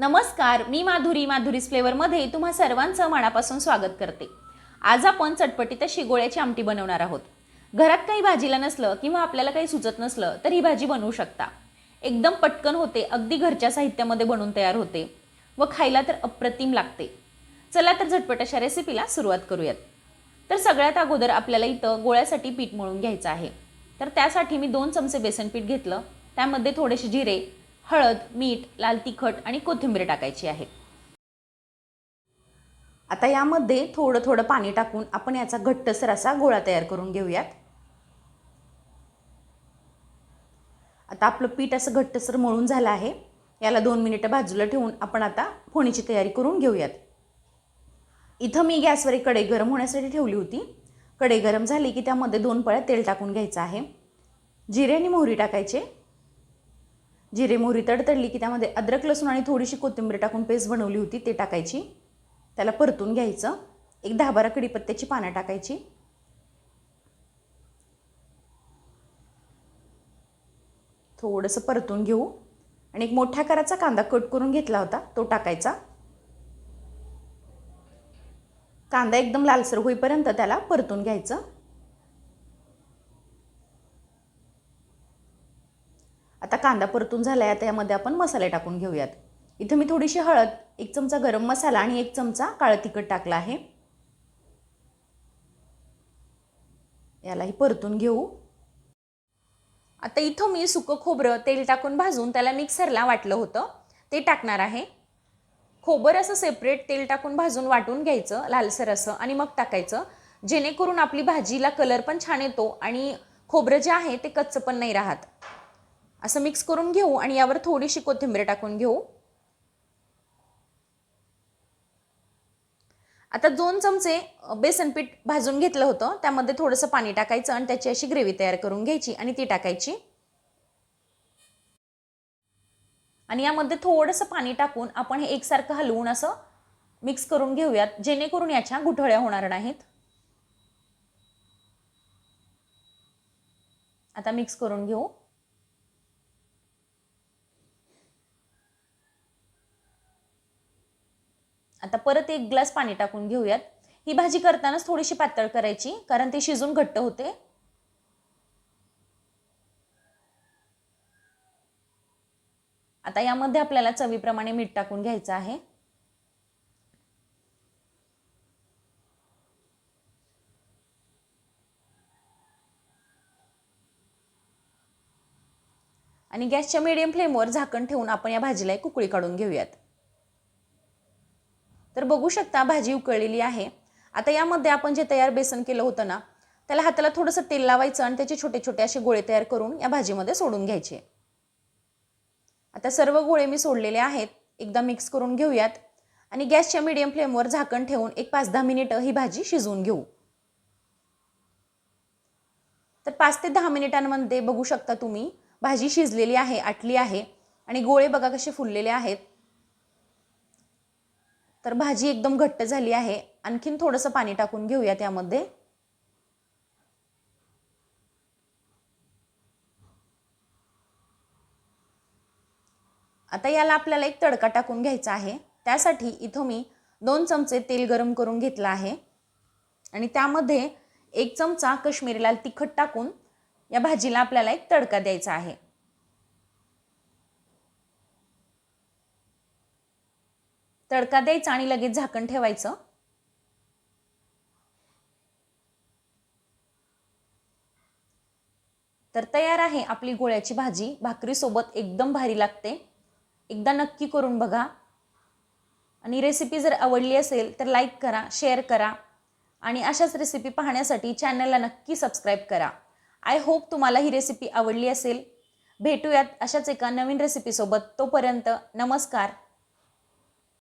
नमस्कार मी माधुरी माधुरीज फ्लेवरमध्ये तुम्हा सर्वांचं मनापासून स्वागत करते. आज आपण चटपटीत शिगोळ्याची गोळ्याची आमटी बनवणार आहोत. घरात काही भाजीला नसलं किंवा आपल्याला काही सुचत नसलं तर ही भाजी बनवू शकता. एकदम पटकन होते अगदी घरच्या साहित्यामध्ये बनवून तयार होते व खायला तर अप्रतिम लागते. चला तर झटपट अशा रेसिपीला सुरुवात करूयात. तर सगळ्यात अगोदर आपल्याला इथं गोळ्यासाठी पीठ मळून घ्यायचं आहे. तर त्यासाठी मी दोन चमचे बेसन पीठ घेतलं. त्यामध्ये थोडेसे जिरे हळद मीठ लाल तिखट आणि कोथिंबीर टाकायची आहे. आता यामध्ये थोडं थोडं पाणी टाकून आपण याचा घट्टसर असा गोळा तयार करून घेऊयात. आता आपलं पीठ असं घट्टसर मळून झालं आहे. याला दोन मिनिटं बाजूला ठेवून आपण आता फोणीची तयारी करून घेऊयात. इथं मी गॅसवर एक कढई गरम होण्यासाठी ठेवली होती. कढई गरम झाली की त्यामध्ये दोन पळ्या तेल टाकून घ्यायचं आहे. जिरे आणि मोहरी टाकायचे. जिरे मोहरी तडतडली की त्यामध्ये अद्रक लसूण आणि थोडीशी कोथिंबीर टाकून पेस्ट बनवली होती ते टाकायची. त्याला परतून घ्यायचं. एक दहा बारा कडीपत्त्याची पानं टाकायची. थोडंसं परतून घेऊ. आणि एक मोठ्या आकाराचा कांदा कट करून घेतला होता तो टाकायचा. कांदा एकदम लालसर होईपर्यंत त्याला परतून घ्यायचं. आता कांदा परतून झाला आहे त्यामध्ये यामध्ये आपण मसाले टाकून घेऊयात. इथं मी थोडीशी हळद एक चमचा गरम मसाला आणि एक चमचा काळं तिखट टाकला आहे. यालाही परतून घेऊ. आता इथं मी सुकं खोबरं तेल टाकून भाजून त्याला मिक्सरला वाटलं होतं. ते टाकणार आहे. खोबरं असं सेपरेट तेल टाकून भाजून वाटून घ्यायचं लालसर असं आणि मग टाकायचं. जेणेकरून आपली भाजीला कलर पण छान येतो आणि खोबरं जे आहे ते कच्चं पण नाही राहत. असं मिक्स करून घेऊ आणि यावर थोडीशी कोथिंबीर टाकून घेऊ. आता दोन चमचे बेसन पीठ भाजून घेतलं होतं. त्यामध्ये थोडंसं पाणी टाकायचं आणि त्याची अशी ग्रेव्ही तयार करून घ्यायची आणि ती टाकायची. आणि यामध्ये थोडंसं पाणी टाकून आपण हे एकसारखं हलवून असं मिक्स करून घेऊयात जेणेकरून याच्या गुठळ्या होणार नाहीत. आता मिक्स करून घेऊ. आता परत एक ग्लास पाणी टाकून घेऊयात. ही भाजी करतानाच थोडीशी पातळ करायची कारण ती शिजून घट्ट होते. आता यामध्ये आपल्याला चवीप्रमाणे मीठ टाकून घ्यायचं आहे. आणि गॅसच्या मिडियम फ्लेमवर झाकण ठेवून आपण या भाजीला एक कुकळी काढून घेऊयात. तर बघू शकता भाजी उकळलेली आहे. आता यामध्ये आपण जे तयार बेसन केलं होतं ना त्याला हाताला थोडंसं तेल लावायचं आणि त्याचे छोटे छोटे असे गोळे तयार करून या भाजीमध्ये सोडून घ्यायचे. आता सर्व गोळे मी सोडलेले आहेत एकदा मिक्स करून घेऊयात. आणि गॅसच्या मिडियम फ्लेमवर झाकण ठेवून एक पाच दहा मिनिटं ही भाजी शिजवून घेऊ. तर पाच ते दहा मिनिटांमध्ये बघू शकता तुम्ही भाजी शिजलेली आहे आटली आहे. आणि गोळे बघा कसे फुललेले आहेत. तर भाजी एकदम घट्ट झाली आहे. आणखीन थोडंसं पाणी टाकून घेऊया त्यामध्ये. आता याला आपल्याला एक तडका टाकून घ्यायचा आहे. त्यासाठी इथं मी दोन चमचे तेल गरम करून घेतलं आहे. आणि त्यामध्ये एक चमचा कश्मीरी लाल तिखट टाकून या भाजीला आपल्याला एक तडका द्यायचा आहे. तडका द्यायचा आणि लगेच झाकण ठेवायचं. तर तयार आहे आपली गोळ्याची भाजी. भाकरीसोबत एकदम भारी लागते. एकदा नक्की करून बघा. आणि रेसिपी जर आवडली असेल तर लाईक करा शेअर करा. आणि अशाच रेसिपी पाहण्यासाठी चॅनलला नक्की सबस्क्राईब करा. आय होप तुम्हाला ही रेसिपी आवडली असेल. भेटूयात अशाच एका नवीन रेसिपीसोबत तोपर्यंत नमस्कार.